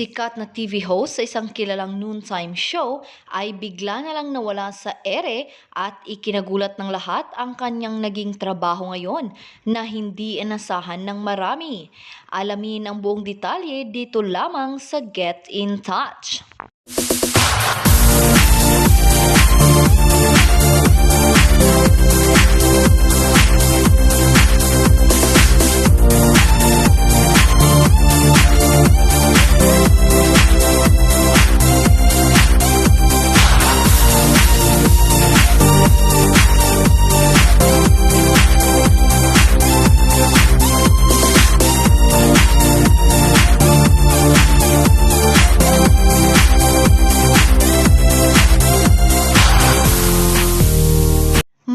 sikat na TV host sa isang kilalang noontime show ay bigla na lang nawala sa ere at ikinagulat ng lahat ang kanyang naging trabaho ngayon na hindi inasahan ng marami. Alamin ang buong detalye dito lamang sa Get in Touch.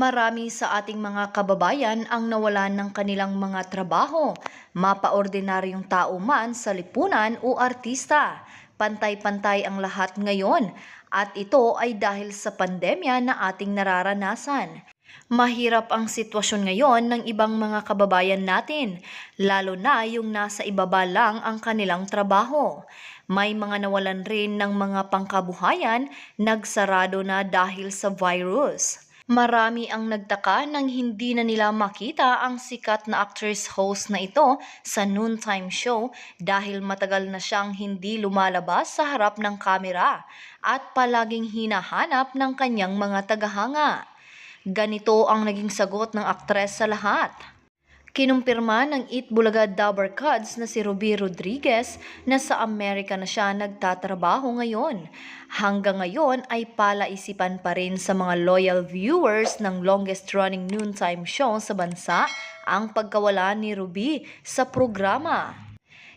Marami sa ating mga kababayan ang nawalan ng kanilang mga trabaho, mapaordinaryong tao man sa lipunan o artista. Pantay-pantay ang lahat ngayon at ito ay dahil sa pandemya na ating nararanasan. Mahirap ang sitwasyon ngayon ng ibang mga kababayan natin, lalo na yung nasa ibaba lang ang kanilang trabaho. May mga nawalan rin ng mga pangkabuhayan, nagsarado na dahil sa virus. Marami ang nagtaka nang hindi na nila makita ang sikat na actress host na ito sa noontime show dahil matagal na siyang hindi lumalabas sa harap ng kamera at palaging hinahanap ng kanyang mga tagahanga. Ganito ang naging sagot ng aktres sa lahat. Kinumpirma ng Eat Bulaga Dabber Cuds na si Ruby Rodriguez na sa Amerika na siya nagtatrabaho ngayon. Hanggang ngayon ay palaisipan pa rin sa mga loyal viewers ng longest running noontime show sa bansa ang pagkawala ni Ruby sa programa.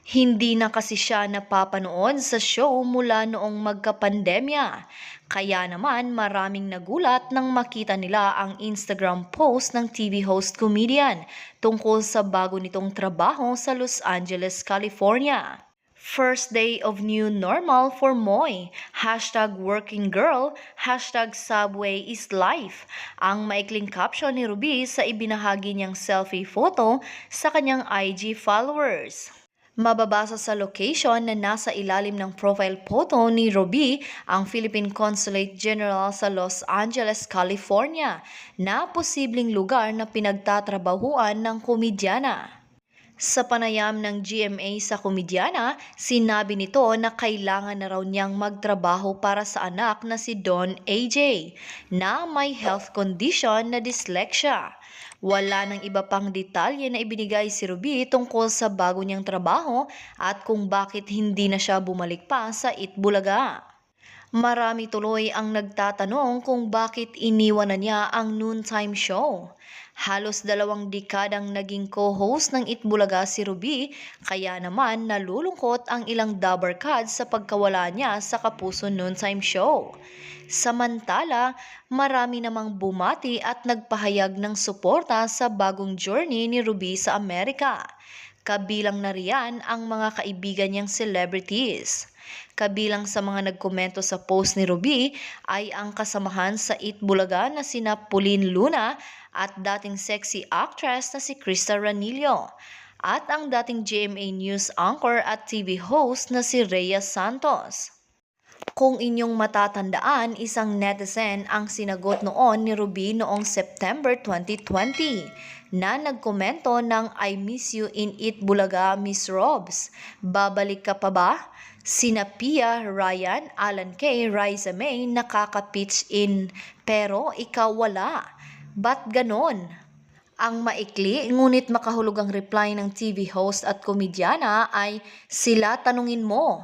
Hindi na kasi siya napapanood sa show mula noong magkapandemya. Kaya naman maraming nagulat nang makita nila ang Instagram post ng TV host comedian tungkol sa bago nitong trabaho sa Los Angeles, California. First day of new normal for Moy. Hashtag working girl. Hashtag subway is life. Ang maikling caption ni Ruby sa ibinahagi niyang selfie photo sa kanyang IG followers. Mababasa sa location na nasa ilalim ng profile photo ni Roby ang Philippine Consulate General sa Los Angeles, California na posibleng lugar na pinagtatrabahuan ng komedyana. Sa panayam ng GMA sa komedyana, sinabi nito na kailangan na raw niyang magtrabaho para sa anak na si Don AJ na may health condition na dyslexia. Wala ng iba pang detalye na ibinigay si Ruby tungkol sa bago niyang trabaho at kung bakit hindi na siya bumalik pa sa Itbulaga. Marami tuloy ang nagtatanong kung bakit iniwan na niya ang noontime show. Halos dalawang dekadang naging co-host ng Itbulaga si Ruby, kaya naman nalulungkot ang ilang dabber cuds sa pagkawala niya sa Kapuso Noontime Show. Samantala, marami namang bumati at nagpahayag ng suporta sa bagong journey ni Ruby sa Amerika. Kabilang na riyan ang mga kaibigan niyang celebrities. Kabilang sa mga nagkomento sa post ni Ruby ay ang kasamahan sa Eat Bulaga na sina Pauline Luna at dating sexy actress na si Krista Ranillo at ang dating GMA News anchor at TV host na si Rhea Santos. Kung inyong matatandaan, isang netizen ang sinagot noon ni Ruby noong September 2020 na nagkomento ng I miss you in It Bulaga, Miss Robs. Babalik ka pa ba? Sina Pia, Ryan, Alan Kay, Riza May nakaka-pitch in pero ikaw wala. Ba't ganon? Ang maikli ngunit makahulugang reply ng TV host at komedyana ay sila tanungin mo.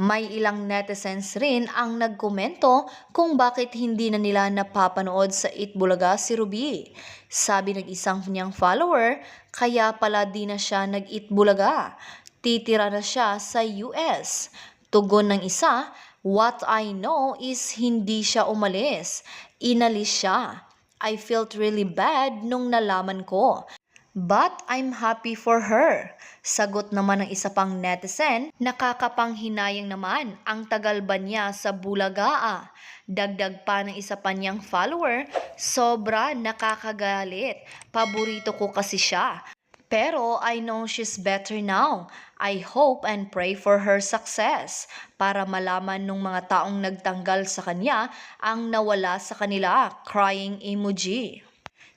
May ilang netizens rin ang nagkomento kung bakit hindi na nila napapanood sa Itbulaga si Ruby. Sabi ng isang niyang follower, kaya pala di na siya nag-Itbulaga. Titira na siya sa US. Tugon ng isa, what I know is hindi siya umalis. Inalis siya. I felt really bad nung nalaman ko. But I'm happy for her. Sagot naman ng isa pang netizen, nakakapanghinayang naman ang tagal ba niya sa Bulagaa. Dagdag pa ng isa pa niyang follower, sobra nakakagalit. Paborito ko kasi siya. Pero I know she's better now. I hope and pray for her success para malaman nung mga taong nagtanggal sa kanya ang nawala sa kanila, crying emoji.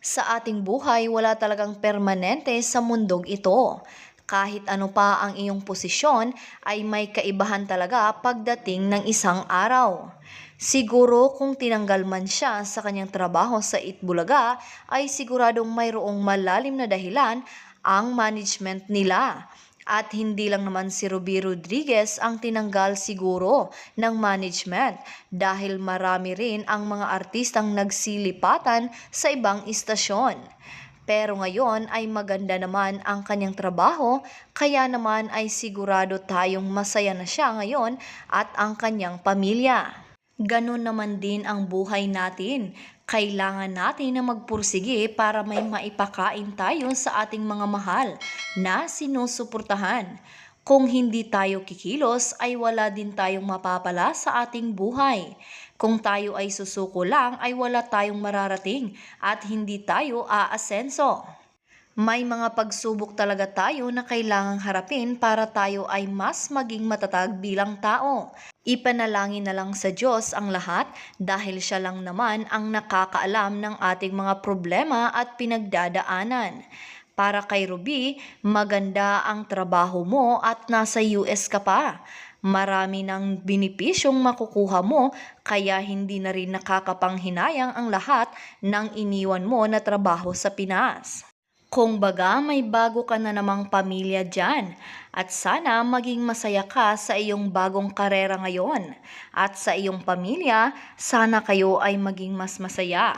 Sa ating buhay, wala talagang permanente sa mundong ito. Kahit ano pa ang iyong posisyon, ay may kaibahan talaga pagdating ng isang araw. Siguro kung tinanggal man siya sa kanyang trabaho sa Itbulaga, ay siguradong mayroong malalim na dahilan ang management nila. At hindi lang naman si Ruby Rodriguez ang tinanggal siguro ng management dahil marami rin ang mga artistang nagsilipatan sa ibang istasyon. Pero ngayon ay maganda naman ang kanyang trabaho, kaya naman ay sigurado tayong masaya na siya ngayon at ang kanyang pamilya. Ganon naman din ang buhay natin. Kailangan natin na magpursige para may maipakain tayo sa ating mga mahal na sinusuportahan. Kung hindi tayo kikilos ay wala din tayong mapapala sa ating buhay. Kung tayo ay susuko lang ay wala tayong mararating at hindi tayo aasenso. May mga pagsubok talaga tayo na kailangang harapin para tayo ay mas maging matatag bilang tao. Ipanalangin na lang sa Diyos ang lahat dahil siya lang naman ang nakakaalam ng ating mga problema at pinagdadaanan. Para kay Ruby, maganda ang trabaho mo at nasa US ka pa. Marami ng binipisyong makukuha mo kaya hindi na rin nakakapanghinayang ang lahat ng iniwan mo na trabaho sa Pinas. Kung baga may bago ka na namang pamilya dyan at sana maging masaya ka sa iyong bagong karera ngayon at sa iyong pamilya sana kayo ay maging mas masaya.